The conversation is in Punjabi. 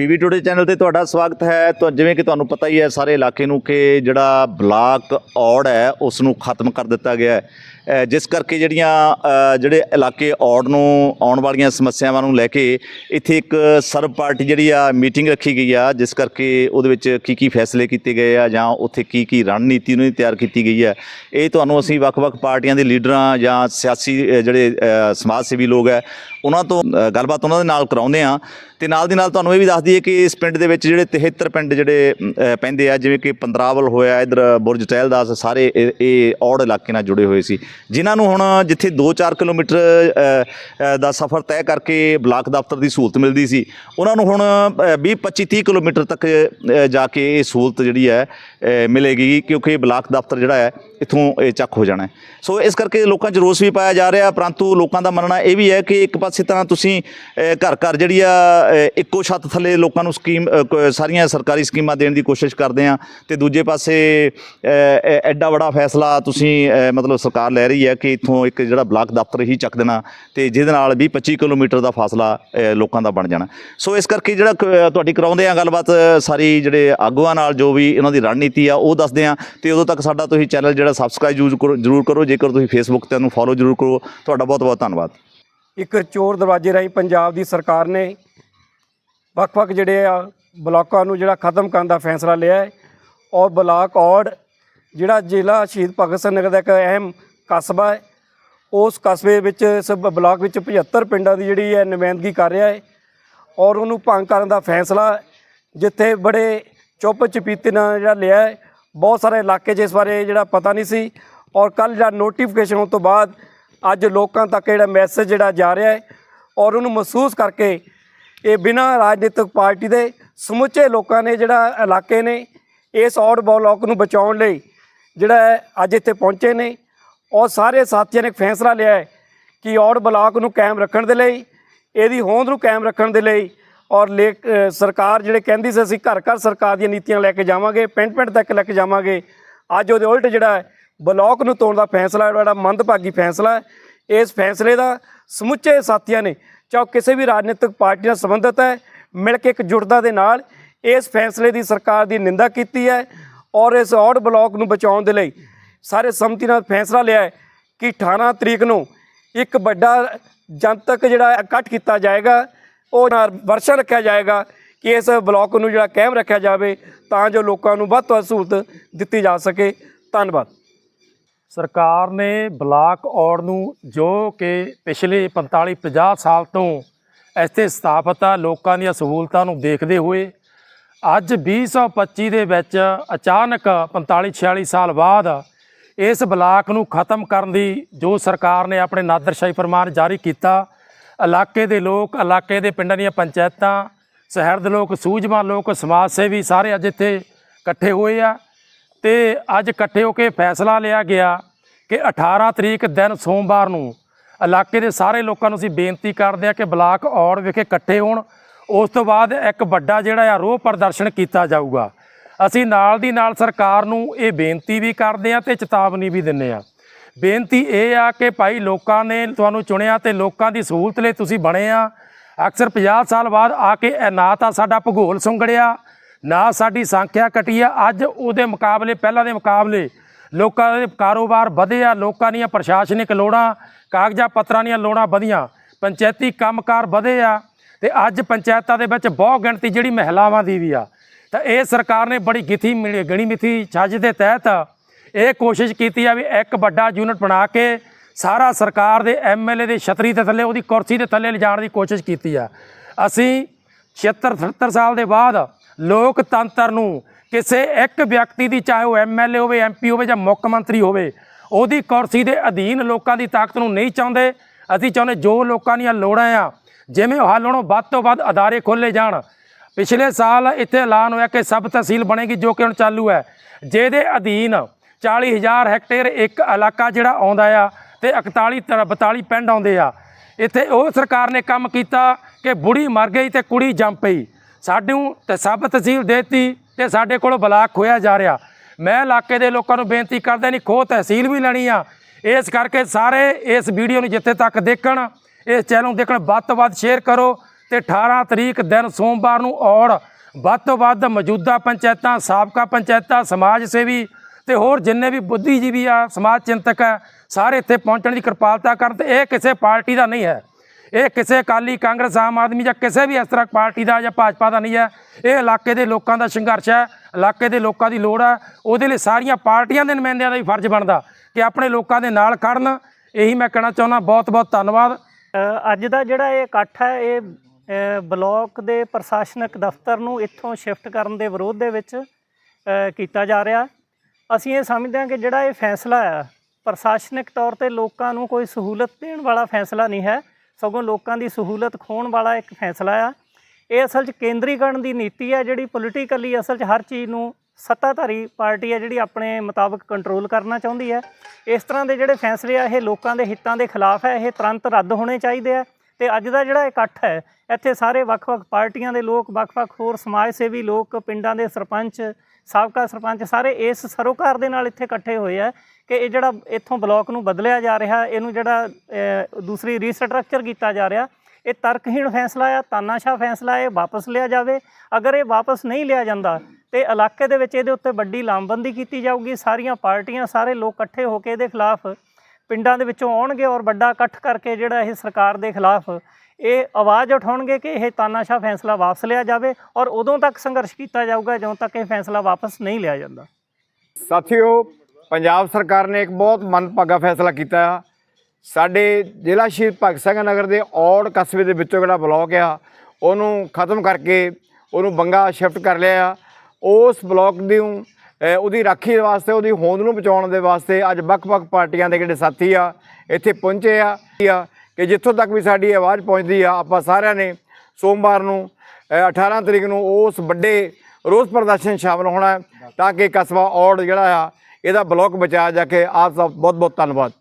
ਪੀਵੀ ਟੂਡੇ ਚੈਨਲ ਤੇ ਤੁਹਾਡਾ ਸਵਾਗਤ ਹੈ। ਤਾਂ ਜਿਵੇਂ ਕਿ ਤੁਹਾਨੂੰ ਪਤਾ ਹੀ ਹੈ, ਸਾਰੇ ਇਲਾਕੇ ਨੂੰ ਕਿ ਜਿਹੜਾ ਬਲਾਕ ਔੜ ਹੈ ਉਸ ਨੂੰ ਖਤਮ ਕਰ ਦਿੱਤਾ ਗਿਆ ਹੈ। ਜਿਸ ਕਰਕੇ ਜਿਹੜੀਆਂ ਜਿਹੜੇ ਇਲਾਕੇ ਔੜ ਨੂੰ ਆਉਣ ਵਾਲੀਆਂ ਸਮੱਸਿਆਵਾਂ ਨੂੰ ਲੈ ਕੇ ਇੱਥੇ ਇੱਕ ਸਰਬ ਪਾਰਟੀ ਜਿਹੜੀ ਆ, ਮੀਟਿੰਗ ਰੱਖੀ ਗਈ ਆ, ਜਿਸ ਕਰਕੇ ਉਹਦੇ ਵਿੱਚ ਕੀ ਕੀ ਫੈਸਲੇ ਕੀਤੇ ਗਏ ਆ ਜਾਂ ਉੱਥੇ ਕੀ ਕੀ ਰਣਨੀਤੀ ਨੂੰ ਤਿਆਰ ਕੀਤੀ ਗਈ ਹੈ ਇਹ ਤੁਹਾਨੂੰ ਅਸੀਂ ਵੱਖ-ਵੱਖ ਪਾਰਟੀਆਂ ਦੇ ਲੀਡਰਾਂ ਜਾਂ ਸਿਆਸੀ ਜਿਹੜੇ ਸਮਾਜ ਸੇਵੀ ਲੋਕ ਹੈ ਉਹਨਾਂ ਤੋਂ ਗੱਲਬਾਤ ਉਹਨਾਂ ਦੇ ਨਾਲ ਕਰਾਉਂਦੇ ਆ। ਤੇ ਨਾਲ ਦੀ ਨਾਲ ਤੁਹਾਨੂੰ ਇਹ ਵੀ ਦੱਸ ਦਈਏ ਕਿ ਇਸ ਪਿੰਡ ਦੇ ਵਿੱਚ ਜਿਹੜੇ 73 ਪਿੰਡ ਜਿਹੜੇ ਪੈਂਦੇ ਆ, ਜਿਵੇਂ ਕਿ ਪੰਦਰਾਵਲ ਹੋਇਆ, ਇਧਰ ਬੁਰਜ ਟਹਿਲਦਾਸ ਸਾਰੇ ਇਹ- ਇਹ ਔੜ ਇਲਾਕੇ ਨਾਲ ਜੁੜੇ ਹੋਏ ਸੀ। ਜਿਨ੍ਹਾਂ ਨੂੰ ਹੁਣ ਜਿੱਥੇ 2-4 ਕਿਲੋਮੀਟਰ ਦਾ ਸਫ਼ਰ ਤੈਅ ਕਰਕੇ ਬਲਾਕ ਦਫ਼ਤਰ ਦੀ ਸਹੂਲਤ ਮਿਲਦੀ ਸੀ, ਉਹਨਾਂ ਨੂੰ ਹੁਣ 20-25-30 ਕਿਲੋਮੀਟਰ ਤੱਕ ਜਾ ਕੇ ਇਹ ਸਹੂਲਤ ਜਿਹੜੀ ਹੈ ਮਿਲੇਗੀ ਕਿਉਂਕਿ ਬਲਾਕ ਦਫ਼ਤਰ ਜਿਹੜਾ ਹੈ, ਇਥੋਂ ਇਹ ਚੱਕ ਹੋ ਜਾਣਾ ਸੋ ਇਸ ਕਰਕੇ ਲੋਕਾਂ 'ਚ ਰੋਸ ਵੀ ਪਾਇਆ ਜਾ ਰਿਹਾ, ਪਰੰਤੂ ਲੋਕਾਂ ਦਾ ਮੰਨਣਾ ਇਹ ਵੀ ਹੈ ਕਿ ਇੱਕ ਪਾਸੇ ਤਾਂ ਤੁਸੀਂ ਘਰ ਘਰ ਜਿਹੜੀ ਆ ਇੱਕੋ ਛੱਤ ਥੱਲੇ ਲੋਕਾਂ ਨੂੰ ਸਕੀਮ ਸਾਰੀਆਂ ਸਰਕਾਰੀ ਸਕੀਮਾਂ ਦੇਣ ਦੀ ਕੋਸ਼ਿਸ਼ ਕਰਦੇ ਆ ਤੇ ਦੂਜੇ ਪਾਸੇ ਐਡਾ ਵੱਡਾ ਫੈਸਲਾ ਤੁਸੀਂ ਮਤਲਬ ਸਰਕਾਰ ਲੈ ਰਹੀ ਹੈ ਕਿ ਇਥੋਂ ਇੱਕ ਜਿਹੜਾ ਬਲਾਕ ਦਫ਼ਤਰ ਹੀ ਚੱਕ ਦੇਣਾ ਤੇ ਜਿਹਦੇ ਨਾਲ ਵੀ 25 ਕਿਲੋਮੀਟਰ ਦਾ ਫਾਸਲਾ ਲੋਕਾਂ ਦਾ ਬਣ ਜਾਣਾ। ਸੋ ਇਸ ਕਰਕੇ ਜਿਹੜਾ, ਕ- ਤੁਹਾਡੀ ਕਰਾਉਂਦੇ ਆ ਗੱਲਬਾਤ, ਸਾਰੀ ਜਿਹੜੇ ਆਗੂਆਂ ਨਾਲ ਜੋ ਵੀ ਇਹਨਾਂ ਦੀ ਰਣਨੀਤੀ ਕੀਤੀ ਆ, ਉਹ ਦੱਸਦੇ ਆ। ਤੇ ਉਦੋਂ ਤੱਕ ਸਾਡਾ ਤੁਸੀਂ ਚੈਨਲ ਜਿਹੜਾ ਸਬਸਕ੍ਰਾਈਬ ਯੂਜ਼ ਕਰੋ ਜਰੂਰ ਕਰੋ। ਜੇਕਰ ਤੁਸੀਂ ਫੇਸਬੁੱਕ ਤੇ ਉਹਨੂੰ ਫੋਲੋ ਜਰੂਰ ਕਰੋ। ਤੁਹਾਡਾ ਬਹੁਤ ਬਹੁਤ ਧੰਨਵਾਦ। ਇੱਕ ਚੋਰ ਦਰਵਾਜ਼ੇ ਰਾਹੀਂ ਪੰਜਾਬ ਦੀ ਸਰਕਾਰ ਨੇ ਵੱਖ-ਵੱਖ ਜਿਹੜੇ ਆ ਬਲਾਕਾਂ ਨੂੰ ਜਿਹੜਾ ਖਤਮ ਕਰਨ ਦਾ ਫੈਸਲਾ ਲਿਆ ਹੈ। ਔਰ ਬਲਾਕ ਔੜ, ਜਿਹੜਾ ਜ਼ਿਲ੍ਹਾ ਸ਼ਹੀਦ ਭਗਤ ਸਿੰਘ ਨਗਰ ਦਾ ਇੱਕ ਅਹਿਮ ਕਸਬਾ ਹੈ, ਉਸ ਕਸਬੇ ਵਿੱਚ, ਇਸ ਬਲਾਕ ਵਿੱਚ 75 ਪਿੰਡਾਂ ਦੀ ਜਿਹੜੀ ਹੈ ਨੁਮਾਇੰਦਗੀ ਕਰ ਰਿਹਾ ਹੈ। ਔਰ ਉਹਨੂੰ ਭੰਗ ਕਰਨ ਦਾ ਫੈਸਲਾ, ਜਿੱਥੇ ਬੜੇ ਚੁੱਪ ਚਪੀਤੇ ਨਾਲ ਜਿਹੜਾ ਲਿਆ ਹੈ, ਬਹੁਤ ਸਾਰੇ ਇਲਾਕੇ 'ਚ ਇਸ ਬਾਰੇ ਜਿਹੜਾ ਪਤਾ ਨਹੀਂ ਸੀ ਔਰ ਕੱਲ ਜਿਹੜਾ ਨੋਟੀਫਿਕੇਸ਼ਨ ਹੋਣ ਤੋਂ ਬਾਅਦ ਅੱਜ ਲੋਕਾਂ ਤੱਕ ਜਿਹੜਾ ਮੈਸੇਜ ਜਿਹੜਾ ਜਾ ਰਿਹਾ ਹੈ ਔਰ ਉਹਨੂੰ ਮਹਿਸੂਸ ਕਰਕੇ ਇਹ ਬਿਨਾਂ ਰਾਜਨੀਤਿਕ ਪਾਰਟੀ ਦੇ ਸਮੁੱਚੇ ਲੋਕਾਂ ਨੇ ਜਿਹੜਾ ਇਲਾਕੇ ਨੇ ਇਸ ਔਡ ਬਲਾਕ ਨੂੰ ਬਚਾਉਣ ਲਈ ਜਿਹੜਾ ਹੈ ਅੱਜ ਇੱਥੇ ਪਹੁੰਚੇ ਨੇ ਔਰ ਸਾਰੇ ਸਾਥੀਆਂ ਨੇ ਇੱਕ ਫੈਸਲਾ ਲਿਆ ਹੈ ਕਿ ਔਡ ਬਲਾਕ ਨੂੰ ਕਾਇਮ ਰੱਖਣ ਦੇ ਲਈ, ਇਹਦੀ ਹੋਂਦ ਨੂੰ ਕਾਇਮ ਰੱਖਣ ਦੇ ਲਈ ਔਰ ਲੇ ਸਰਕਾਰ ਜਿਹੜੇ ਕਹਿੰਦੀ ਸੀ, ਅਸੀਂ ਘਰ ਘਰ ਸਰਕਾਰ ਦੀਆਂ ਨੀਤੀਆਂ ਲੈ ਕੇ ਜਾਵਾਂਗੇ, ਪਿੰਡ ਪਿੰਡ ਤੱਕ ਲੈ ਕੇ ਜਾਵਾਂਗੇ। ਅੱਜ ਉਹਦੇ ਉਲਟ ਜਿਹੜਾ ਹੈ, ਬਲਾਕ ਨੂੰ ਤੋੜਨ ਦਾ ਫੈਸਲਾ ਜਿਹੜਾ ਮੰਦਭਾਗੀ ਫੈਸਲਾ ਹੈ। ਇਸ ਫੈਸਲੇ ਦਾ ਸਮੁੱਚੇ ਸਾਥੀਆਂ ਨੇ, ਚਾਹੇ ਉਹ ਕਿਸੇ ਵੀ ਰਾਜਨੀਤਿਕ ਪਾਰਟੀ ਨਾਲ ਸੰਬੰਧਿਤ ਹੈ, ਮਿਲ ਕੇ ਇੱਕ ਜੁਟਦਾ ਦੇ ਨਾਲ ਇਸ ਫੈਸਲੇ ਦੀ ਸਰਕਾਰ ਦੀ ਨਿੰਦਾ ਕੀਤੀ ਹੈ ਔਰ ਇਸ ਔੜ ਬਲਾਕ ਨੂੰ ਬਚਾਉਣ ਦੇ ਲਈ ਸਾਰੇ ਸੰਮਤੀ ਨਾਲ ਫੈਸਲਾ ਲਿਆ ਹੈ ਕਿ 18 ਤਰੀਕ ਨੂੰ ਇੱਕ ਵੱਡਾ ਜਨਤਕ ਜਿਹੜਾ ਇਕੱਠ ਕੀਤਾ ਜਾਏਗਾ। ਉਹ ਨਾਲ ਵਰਸ਼ਾ ਰੱਖਿਆ ਜਾਏਗਾ ਕਿ ਇਸ ਬਲਾਕ ਨੂੰ ਜਿਹੜਾ ਕਾਇਮ ਰੱਖਿਆ ਜਾਵੇ ਤਾਂ ਜੋ ਲੋਕਾਂ ਨੂੰ ਵੱਧ ਤੋਂ ਵੱਧ ਸਹੂਲਤ ਦਿੱਤੀ ਜਾ ਸਕੇ। ਧੰਨਵਾਦ। ਸਰਕਾਰ ਨੇ ਬਲਾਕ ਔੜ ਨੂੰ ਜੋ ਕਿ ਪਿਛਲੇ 45 50 ਸਾਲ ਤੋਂ ਇੱਥੇ ਸਥਾਪਿਤ ਆ, ਲੋਕਾਂ ਦੀਆਂ ਸਹੂਲਤਾਂ ਨੂੰ ਦੇਖਦੇ ਹੋਏ ਅੱਜ 2025 ਦੇ ਵਿੱਚ ਅਚਾਨਕ 45 46 ਸਾਲ ਬਾਅਦ ਇਸ ਬਲਾਕ ਨੂੰ ਖਤਮ ਕਰਨ ਦੀ ਜੋ ਸਰਕਾਰ ਨੇ ਆਪਣੇ ਨਾਦਰਸ਼ਾਹੀ ਫਰਮਾਨ ਜਾਰੀ ਕੀਤਾ ਇਲਾਕੇ ਦੇ ਲੋਕ, ਇਲਾਕੇ ਦੇ ਪਿੰਡਾਂ ਦੀਆਂ ਪੰਚਾਇਤਾਂ, ਸ਼ਹਿਰ ਦੇ ਲੋਕ, ਸੂਝਵਾਨ ਲੋਕ, ਸਮਾਜ ਸੇਵੀ ਸਾਰੇ ਅੱਜ ਇੱਥੇ ਇਕੱਠੇ ਹੋਏ ਆ ਤੇ ਅੱਜ ਇਕੱਠੇ ਹੋ ਕੇ ਫੈਸਲਾ ਲਿਆ ਗਿਆ ਕਿ 18 ਤਰੀਕ ਦਿਨ ਸੋਮਵਾਰ ਨੂੰ ਇਲਾਕੇ ਦੇ ਸਾਰੇ ਲੋਕਾਂ ਨੂੰ ਅਸੀਂ ਬੇਨਤੀ ਕਰਦੇ ਆ ਕਿ ਬਲਾਕ ਔੜ ਵਿਖੇ ਇਕੱਠੇ ਹੋਣ। ਉਸ ਤੋਂ ਬਾਅਦ ਇੱਕ ਵੱਡਾ ਜਿਹੜਾ ਆ ਰੋਹ ਪ੍ਰਦਰਸ਼ਨ ਕੀਤਾ ਜਾਊਗਾ। ਅਸੀਂ ਨਾਲ ਦੀ ਨਾਲ ਸਰਕਾਰ ਨੂੰ ਇਹ ਬੇਨਤੀ ਵੀ ਕਰਦੇ ਆ ਤੇ ਚੇਤਾਵਨੀ ਵੀ ਦਿੰਨੇ ਆ ਬੇਨਤੀ ਇਹ ਆ ਕਿ ਭਾਈ ਲੋਕਾਂ ਨੇ ਤੁਹਾਨੂੰ ਚੁਣਿਆ ਤੇ ਲੋਕਾਂ ਦੀ ਸਹੂਲਤ ਲਈ ਤੁਸੀਂ ਬਣੇ ਆ। ਅਕਸਰ 50 ਸਾਲ ਬਾਅਦ ਆ ਕੇ ਇਹ ਨਾ ਤਾਂ ਸਾਡਾ ਭੂਗੋਲ ਸੁੰਗੜਿਆ, ਨਾ ਸਾਡੀ ਸੰਖਿਆ ਘਟੀ ਆ। ਅੱਜ ਉਹਦੇ ਮੁਕਾਬਲੇ, ਪਹਿਲਾਂ ਦੇ ਮੁਕਾਬਲੇ ਲੋਕਾਂ ਦੇ ਕਾਰੋਬਾਰ ਵਧੇ ਆ, ਲੋਕਾਂ ਦੀਆਂ ਪ੍ਰਸ਼ਾਸਨਿਕ ਲੋੜਾਂ, ਕਾਗਜ਼ਾਂ ਪੱਤਰਾਂ ਦੀਆਂ ਲੋੜਾਂ ਵਧੀਆਂ, ਪੰਚਾਇਤੀ ਕੰਮਕਾਰ ਵਧੇ ਆ ਤੇ ਅੱਜ ਪੰਚਾਇਤਾਂ ਦੇ ਵਿੱਚ ਬਹੁਤ ਗਿਣਤੀ ਜਿਹੜੀ ਮਹਿਲਾਵਾਂ ਦੀ ਵੀ ਆ। ਤਾਂ ਇਹ ਸਰਕਾਰ ਨੇ ਬੜੀ ਗਿਥੀ ਮਿਲੀ ਗਣੀ ਮਿਥੀ ਛੱਜ ਦੇ ਤਹਿਤ ਇਹ ਕੋਸ਼ਿਸ਼ ਕੀਤੀ ਆ ਵੀ ਇੱਕ ਵੱਡਾ ਯੂਨਿਟ ਬਣਾ ਕੇ ਸਾਰਾ ਸਰਕਾਰ ਦੇ ਐਮਐਲਏ ਦੇ ਛਤਰੀ ਦੇ ਥੱਲੇ, ਉਹਦੀ ਕੁਰਸੀ ਦੇ ਥੱਲੇ ਲਿਜਾਣ ਦੀ ਕੋਸ਼ਿਸ਼ ਕੀਤੀ ਆ। ਅਸੀਂ 76 77 ਸਾਲ ਦੇ ਬਾਅਦ ਲੋਕਤੰਤਰ ਨੂੰ ਕਿਸੇ ਇੱਕ ਵਿਅਕਤੀ ਦੀ, ਚਾਹੇ ਉਹ ਐਮਐਲਏ ਹੋਵੇ ਐਮਪੀ ਹੋਵੇ ਜਾਂ ਮੁੱਖ ਮੰਤਰੀ ਹੋਵੇ, ਉਹਦੀ ਕੁਰਸੀ ਦੇ ਅਧੀਨ ਲੋਕਾਂ ਦੀ ਤਾਕਤ ਨੂੰ ਨਹੀਂ ਚਾਹੁੰਦੇ। ਅਸੀਂ ਚਾਹੁੰਦੇ ਜੋ ਲੋਕਾਂ ਦੀਆਂ ਲੋੜਾਂ ਆ, ਜਿਵੇਂ ਉਹ ਹੱਲ ਹੋਣੋਂ ਵੱਧ ਤੋਂ ਵੱਧ ਅਦਾਰੇ ਖੋਲੇ ਜਾਣ। ਪਿਛਲੇ ਸਾਲ ਇੱਥੇ ਐਲਾਨ ਹੋਇਆ ਕਿ ਸਬ ਤਹਿਸੀਲ ਬਣੇਗੀ, ਜੋ ਕਿ ਹੁਣ ਚਾਲੂ ਹੈ। ਜਿਹਦੇ ਅਧੀਨ 40000 ਹੈਕਟੇਅਰ ਇੱਕ ਇਲਾਕਾ ਜਿਹੜਾ ਆਉਂਦਾ ਆ ਤੇ 41 ਤ- 42 ਪਿੰਡ ਆਉਂਦੇ ਆ। ਇੱਥੇ ਉਹ ਸਰਕਾਰ ਨੇ ਕੰਮ ਕੀਤਾ ਕਿ ਬੁੜੀ ਮਰ ਗਈ ਤੇ ਕੁੜੀ ਜੰਮ ਪਈ। ਸਾਨੂੰ ਤੇ ਸਭ ਤਹਿਸੀਲ ਦੇਤੀ ਤੇ ਸਾਡੇ ਕੋਲ ਬਲਾਕ ਹੋਇਆ ਜਾ ਰਿਹਾ। ਮੈਂ ਇਲਾਕੇ ਦੇ ਲੋਕਾਂ ਨੂੰ ਬੇਨਤੀ ਕਰਦਾ ਨਹੀਂ ਖੋ ਤਹਿਸੀਲ ਵੀ ਲੈਣੀ ਆ। ਇਸ ਕਰਕੇ ਸਾਰੇ ਇਸ ਵੀਡੀਓ ਨੂੰ ਜਿੱਥੇ ਤੱਕ ਦੇਖਣ, ਇਸ ਚੈਨਲ ਨੂੰ ਦੇਖਣ, ਵੱਧ ਤੋਂ ਵੱਧ ਸ਼ੇਅਰ ਕਰੋ ਤੇ 18 ਤਰੀਕ ਦਿਨ ਸੋਮਵਾਰ ਨੂੰ ਔੜ ਵੱਧ ਤੋਂ ਵੱਧ ਮੌਜੂਦਾ ਪੰਚਾਇਤਾਂ, ਸਾਬਕਾ ਪੰਚਾਇਤਾਂ, ਸਮਾਜ ਸੇਵੀ ਤੇ ਹੋਰ ਜਿੰਨੇ ਵੀ ਬੁੱਧੀਜੀਵੀ ਆ ਸਮਾਜ ਚਿੰਤਕ ਆ ਸਾਰੇ ਇੱਥੇ ਪਹੁੰਚਣ ਦੀ ਕਿਰਪਾਲਤਾ ਕਰਨ ਤੇ ਇਹ ਕਿਸੇ ਪਾਰਟੀ ਦਾ ਨਹੀਂ ਹੈ। ਇਹ ਕਿਸੇ ਅਕਾਲੀ ਕਾਂਗਰਸ ਆਮ ਆਦਮੀ ਜਾਂ ਕਿਸੇ ਵੀ ਇਸ ਤਰ੍ਹਾਂ ਪਾਰਟੀ ਦਾ ਜਾਂ ਭਾਜਪਾ ਦਾ ਨਹੀਂ ਹੈ। ਇਹ ਇਲਾਕੇ ਦੇ ਲੋਕਾਂ ਦਾ ਸੰਘਰਸ਼ ਹੈ ਇਲਾਕੇ ਦੇ ਲੋਕਾਂ ਦੀ ਲੋੜ ਹੈ। ਉਹਦੇ ਲਈ ਸਾਰੀਆਂ ਪਾਰਟੀਆਂ ਦੇ ਨੁਮਾਇੰਦਿਆਂ ਦਾ ਵੀ ਫਰਜ਼ ਬਣਦਾ ਕਿ ਆਪਣੇ ਲੋਕਾਂ ਦੇ ਨਾਲ ਖੜਨ। ਇਹੀ ਮੈਂ ਕਹਿਣਾ ਚਾਹੁੰਦਾ ਬਹੁਤ ਬਹੁਤ ਧੰਨਵਾਦ ਅੱਜ ਦਾ ਜਿਹੜਾ ਇਹ ਇਕੱਠ ਹੈ ਇਹ ਅ, ਬਲਾਕ ਦੇ ਪ੍ਰਸ਼ਾਸਨਿਕ ਦਫ਼ਤਰ ਨੂੰ ਇੱਥੋਂ ਸ਼ਿਫਟ ਕਰਨ ਦੇ ਵਿਰੋਧ ਦੇ ਵਿੱਚ ਕੀਤਾ ਜਾ ਰਿਹਾ। ਅਸੀਂ ਇਹ ਸਮਝਦੇ ਹਾਂ ਕਿ ਜਿਹੜਾ ਇਹ ਫੈਸਲਾ ਆ, ਪ੍ਰਸ਼ਾਸਨਿਕ ਤੌਰ ਤੇ ਲੋਕਾਂ ਨੂੰ ਕੋਈ ਸਹੂਲਤ ਦੇਣ ਵਾਲਾ ਫੈਸਲਾ ਨਹੀਂ ਹੈ, ਸਗੋਂ ਲੋਕਾਂ ਦੀ ਸਹੂਲਤ ਖੋਣ ਵਾਲਾ ਇੱਕ ਫੈਸਲਾ ਆ। ਇਹ ਅਸਲ 'ਚ ਕੇਂਦਰੀਕਰਨ ਦੀ ਨੀਤੀ ਆ ਜਿਹੜੀ ਪੋਲੀਟੀਕਲੀ ਅਸਲ 'ਚ ਹਰ ਚੀਜ਼ ਨੂੰ ਸੱਤਾਧਾਰੀ ਪਾਰਟੀ ਆ ਜਿਹੜੀ ਆਪਣੇ ਮੁਤਾਬਕ ਕੰਟਰੋਲ ਕਰਨਾ ਚਾਹੁੰਦੀ ਹੈ। ਇਸ ਤਰ੍ਹਾਂ ਦੇ ਜਿਹੜੇ ਫੈਸਲੇ ਆ, ਇਹ ਲੋਕਾਂ ਦੇ ਹਿੱਤਾਂ ਦੇ ਖਿਲਾਫ ਹੈ, ਇਹ ਤੁਰੰਤ ਰੱਦ ਹੋਣੇ ਚਾਹੀਦੇ ਆ। ਤੇ ਅੱਜ ਦਾ ਜਿਹੜਾ ਇਕੱਠ ਹੈ, ਇੱਥੇ ਸਾਰੇ ਵੱਖ-ਵੱਖ ਪਾਰਟੀਆਂ ਦੇ ਲੋਕ, ਵੱਖ-ਵੱਖ ਹੋਰ ਸਮਾਜ ਸੇਵੀ ਲੋਕ, ਪਿੰਡਾਂ ਦੇ ਸਰਪੰਚ, ਸਾਬਕਾ ਸਰਪੰਚ, ਸਾਰੇ ਇਸ ਸਰੋਕਾਰ ਦੇ ਨਾਲ ਇੱਥੇ ਇਕੱਠੇ ਹੋਏ ਆ ਕਿ ਇਹ ਜਿਹੜਾ ਇੱਥੋਂ ਬਲਾਕ ਨੂੰ ਬਦਲਿਆ ਜਾ ਰਿਹਾ, ਇਹਨੂੰ ਜਿਹੜਾ ਦੂਸਰੀ ਰੀਸਟਰਕਚਰ ਕੀਤਾ ਜਾ ਰਿਹਾ, ਇਹ ਤਰਕਹੀਣ ਫੈਸਲਾ ਆ, ਤਾਨਾਸ਼ਾਹ ਫੈਸਲਾ ਹੈ ਇਹ ਵਾਪਸ ਲਿਆ ਜਾਵੇ। ਅਗਰ ਇਹ ਵਾਪਸ ਨਹੀਂ ਲਿਆ ਜਾਂਦਾ, ਤੇ ਇਲਾਕੇ ਦੇ ਵਿੱਚ ਇਹਦੇ ਉੱਤੇ ਵੱਡੀ ਲਾਮਬੰਦੀ ਕੀਤੀ ਜਾਊਗੀ, ਸਾਰੀਆਂ ਪਾਰਟੀਆਂ, ਸਾਰੇ ਲੋਕ ਇਕੱਠੇ ਹੋ ਕੇ ਇਹਦੇ ਖਿਲਾਫ ਪਿੰਡਾਂ ਦੇ ਵਿੱਚੋਂ ਆਉਣਗੇ ਔਰ ਵੱਡਾ ਇਕੱਠ ਕਰਕੇ ਜਿਹੜਾ ਇਹ ਸਰਕਾਰ ਦੇ ਖਿਲਾਫ ਇਹ ਆਵਾਜ਼ ਉਠਾਉਣਗੇ ਕਿ ਇਹ ਤਾਨਾਸ਼ਾਹ ਫੈਸਲਾ ਵਾਪਸ ਲਿਆ ਜਾਵੇ ਔਰ ਉਦੋਂ ਤੱਕ ਸੰਘਰਸ਼ ਕੀਤਾ ਜਾਊਗਾ, ਜਦੋਂ ਤੱਕ ਇਹ ਫੈਸਲਾ ਵਾਪਸ ਨਹੀਂ ਲਿਆ ਜਾਂਦਾ। ਸਾਥੀਓ, ਪੰਜਾਬ ਸਰਕਾਰ ਨੇ ਇੱਕ ਬਹੁਤ ਮੰਦਭਾਗਾ ਫੈਸਲਾ ਕੀਤਾ। ਆ ਸਾਡੇ ਜ਼ਿਲ੍ਹਾ ਸ਼ਹੀਦ ਭਗਤ ਸਿੰਘ ਨਗਰ ਦੇ ਔੜ ਕਸਬੇ ਦੇ ਵਿੱਚੋਂ ਜਿਹੜਾ ਬਲਾਕ ਆ, ਉਹਨੂੰ ਖਤਮ ਕਰਕੇ ਉਹਨੂੰ ਬੰਗਾ ਸ਼ਿਫਟ ਕਰ ਲਿਆ ਆ। ਉਸ ਬਲਾਕ ਦੀ ਉਹਦੀ ਰਾਖੀ ਵਾਸਤੇ ਉਹਦੀ ਹੋਂਦ ਨੂੰ ਬਚਾਉਣ ਦੇ ਵਾਸਤੇ ਅੱਜ ਵੱਖ-ਵੱਖ ਪਾਰਟੀਆਂ ਦੇ ਜਿਹੜੇ ਸਾਥੀ ਆ ਇੱਥੇ ਪਹੁੰਚੇ ਆ ਕਿ ਜਿੱਥੋਂ ਤੱਕ ਵੀ ਸਾਡੀ ਆਵਾਜ਼ ਪਹੁੰਚਦੀ ਆ ਆਪਾਂ ਸਾਰਿਆਂ ਨੇ ਸੋਮਵਾਰ ਨੂੰ ਅਹ, 18 ਤਰੀਕ ਨੂੰ ਉਸ ਵੱਡੇ ਰੋਸ ਪ੍ਰਦਰਸ਼ਨ ਸ਼ਾਮਲ ਹੋਣਾ ਤਾਂ ਕਿ ਕਸਬਾ ਔੜ ਜਿਹੜਾ ਆ ਇਹਦਾ ਬਲਾਕ ਬਚਾਇਆ ਜਾ ਕੇ ਆਪ ਸਭ ਬਹੁਤ ਬਹੁਤ ਧੰਨਵਾਦ।